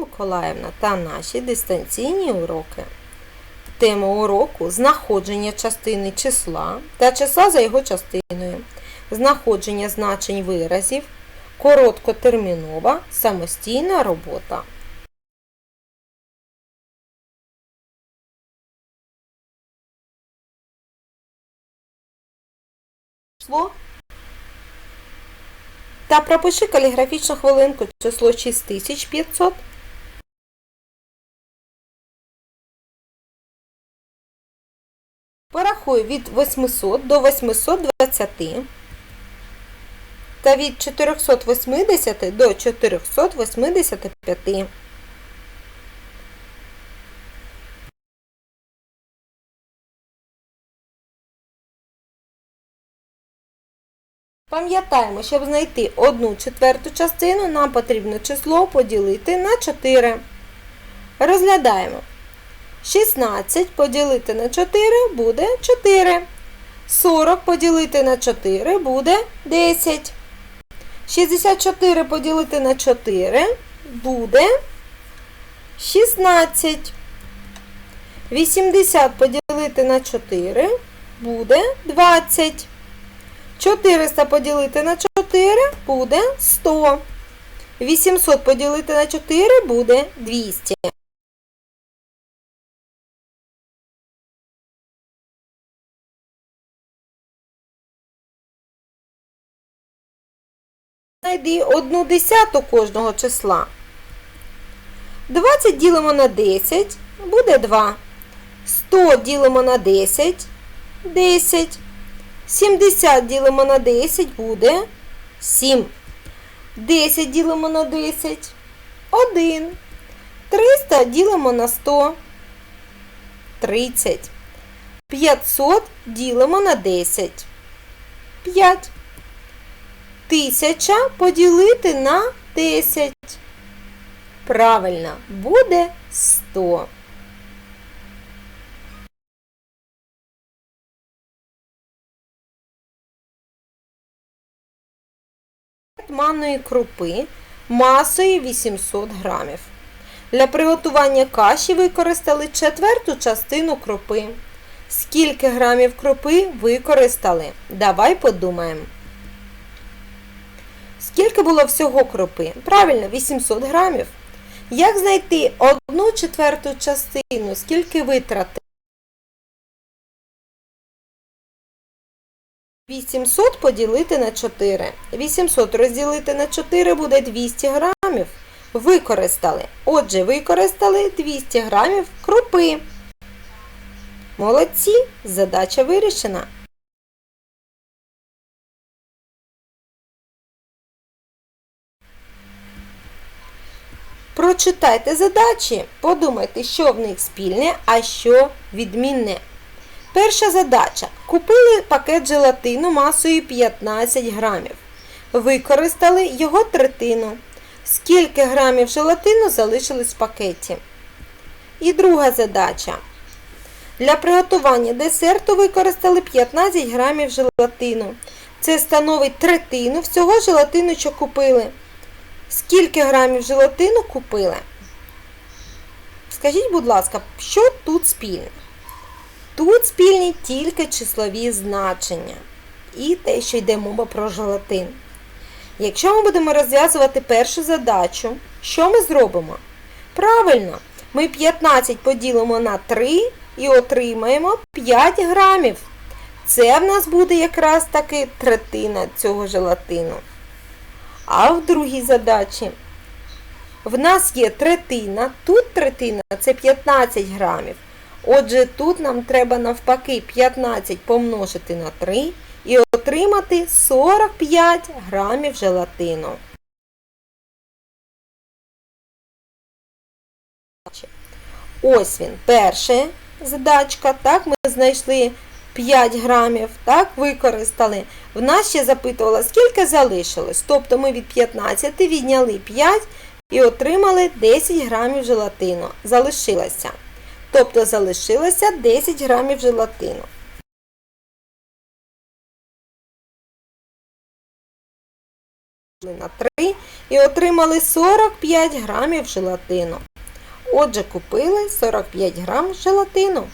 Миколаївна та наші дистанційні уроки. Тема уроку знаходження частини числа та числа за його частиною, знаходження значень виразів, короткотермінова самостійна робота. Та пропиши каліграфічну хвилинку число 6500. Порахуй від 800 до 820 та від 480 до 485. Пам'ятаємо, щоб знайти одну четверту частину, нам потрібно число поділити на 4. Розглядаємо. 16 поділити на 4 буде 4. 40 поділити на 4 буде 10. 64 поділити на 4 буде 16. 80 поділити на 4 буде 20. 400 поділити на 4 буде 100. 800 поділити на 4 буде 200. Знайди одну десяту кожного числа. 20 ділимо на 10 буде 2. 100 ділимо на 10 10. 70 ділимо на 10 буде 7. 10 ділимо на 10 1. 300 ділимо на 100 30. 500 ділимо на 10 5. Тисяча поділити на 10. Правильно, буде 100. манної крупи масою 800 грамів. Для приготування каші використали четверту частину крупи. Скільки грамів крупи використали? Давай подумаємо. Скільки було всього крупи? Правильно, 800 грамів. Як знайти одну четверту частину? Скільки витратили? 800 поділити на 4. 800 розділити на 4 буде 200 грамів. Використали. Отже, використали 200 грамів крупи. Молодці! Задача вирішена. Прочитайте задачі, подумайте, що в них спільне, а що відмінне. Перша задача. Купили пакет желатину масою 15 грамів. Використали його третину. Скільки грамів желатину залишилось в пакеті? І друга задача. Для приготування десерту використали 15 грамів желатину. Це становить третину всього желатину, що купили. Скільки грамів желатину купили? Скажіть, будь ласка, що тут спільне? Тут спільні тільки числові значення і те, що йде мова про желатин. Якщо ми будемо розв'язувати першу задачу, що ми зробимо? Правильно, ми 15 поділимо на 3 і отримаємо 5 грамів. Це в нас буде якраз таки третина цього желатину. А в другій задачі в нас є третина, тут третина це 15 грамів. Отже, тут нам треба навпаки 15 помножити на 3 і отримати 45 грамів желатину. Ось він, перша задачка. Так, ми знайшли 5 грамів, так, використали. В нас ще запитувала, скільки залишилось. Тобто ми від 15 відняли 5 і отримали 10 грамів желатину. Залишилося. Тобто залишилося 10 грамів желатину. На 3 і отримали 45 грамів желатину. Отже, купили 45 грам желатину.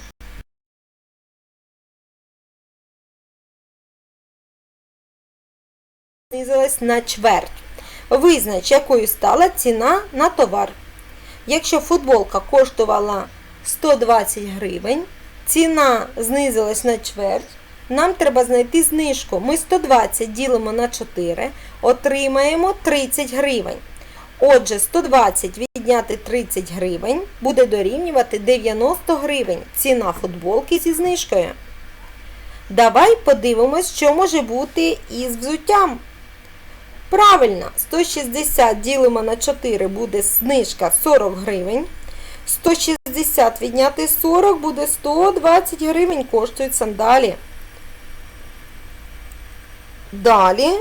Знизилась на чверть. Визнач, якою стала ціна на товар. Якщо футболка коштувала 120 гривень, ціна знизилась на чверть, нам треба знайти знижку. Ми 120 ділимо на 4, отримаємо 30 гривень. Отже, 120 відняти 30 гривень буде дорівнювати 90 гривень. Ціна футболки зі знижкою. Давай подивимось, що може бути із взуттям. Правильно, 160 ділимо на 4 буде знижка 40 гривень. 160 відняти 40 буде 120 гривень коштують сандалі. Далі,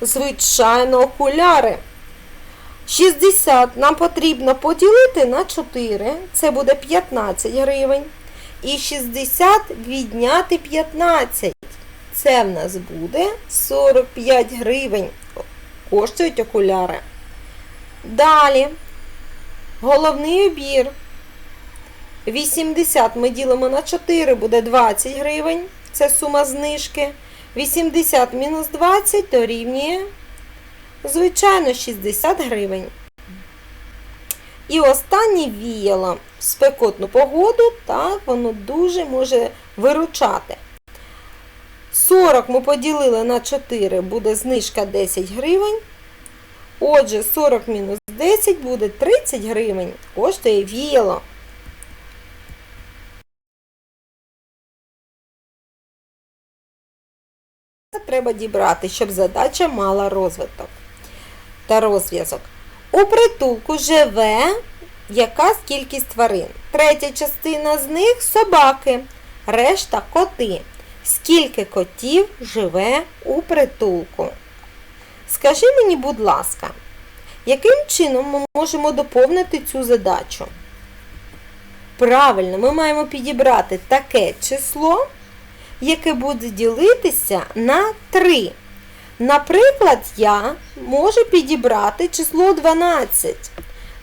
звичайно, окуляри. 60 нам потрібно поділити на 4, це буде 15 гривень. І 60 відняти 15. Це в нас буде 45 гривень. Коштують окуляри. Далі. Головний обір. 80 ми ділимо на 4, буде 20 гривень. Це сума знижки. 80 мінус 20 дорівнює, звичайно, 60 гривень. І останнє віяло в спекотну погоду, так, воно дуже може виручати. 40 ми поділили на 4, буде знижка 10 гривень. Отже, 40 мінус 10 буде 30 гривень. Коштує віяло. Треба дібрати, щоб задача мала розвиток та розв'язок. У притулку живе якась кількість тварин. Третя частина з них собаки, решта коти. Скільки котів живе у притулку? Скажи мені, будь ласка, яким чином ми можемо доповнити цю задачу? Правильно, ми маємо підібрати таке число, яке буде ділитися на 3. Наприклад, я можу підібрати число 12.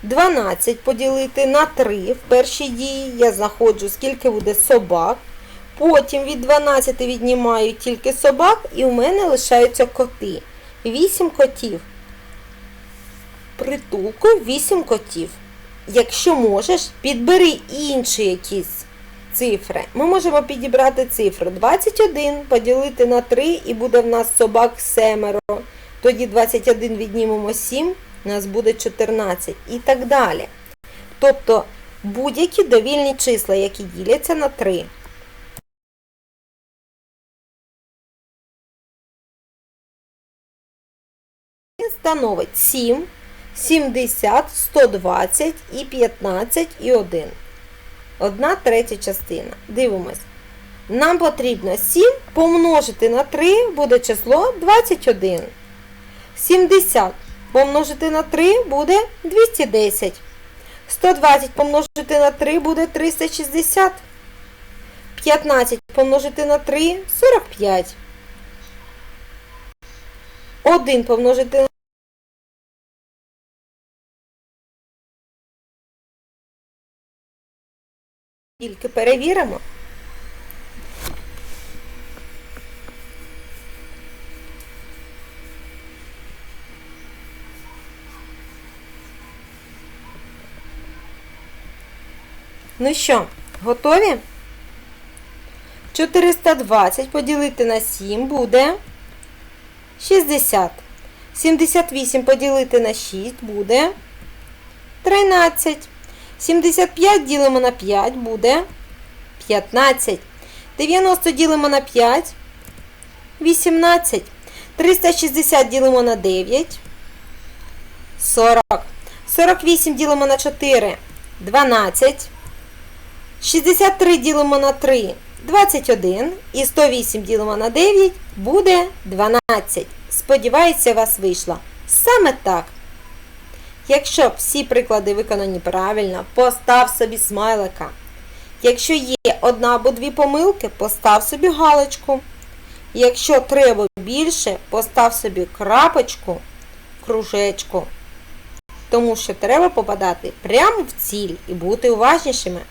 12 поділити на 3. В першій дії я знаходжу, скільки буде собак. Потім від 12 віднімаю тільки собак, і у мене лишаються коти. 8 котів. Притулку 8 котів. Якщо можеш, підбери інші якісь цифри. Ми можемо підібрати цифру 21, поділити на 3 і буде в нас собак семеро. Тоді 21 віднімемо 7, у нас буде 14 і так далі. Тобто будь-які довільні числа, які діляться на 3. Становить 7, 70, 120 і 15 і 1. Одна третя частина. Дивимось. Нам потрібно 7 помножити на 3 буде число 21. 70 помножити на 3 буде 210. 120 помножити на 3 буде 360. 15 помножити на 3 45. 1 помножити Тільки перевіримо. Ну що, готові? 420 поділити на 7 буде 60. 78 поділити на 6 буде 13. 75 ділимо на 5 буде 15. 90 ділимо на 5 18. 360 ділимо на 9 40. 48 ділимо на 4 12. 63 ділимо на 3 21. І 108 ділимо на 9 буде 12. Сподіваюся, у вас вийшло саме так. Якщо всі приклади виконані правильно, постав собі смайлика. Якщо є одна або дві помилки, постав собі галочку. Якщо треба більше, постав собі крапочку кружечку. Тому що треба попадати прямо в ціль і бути уважнішими.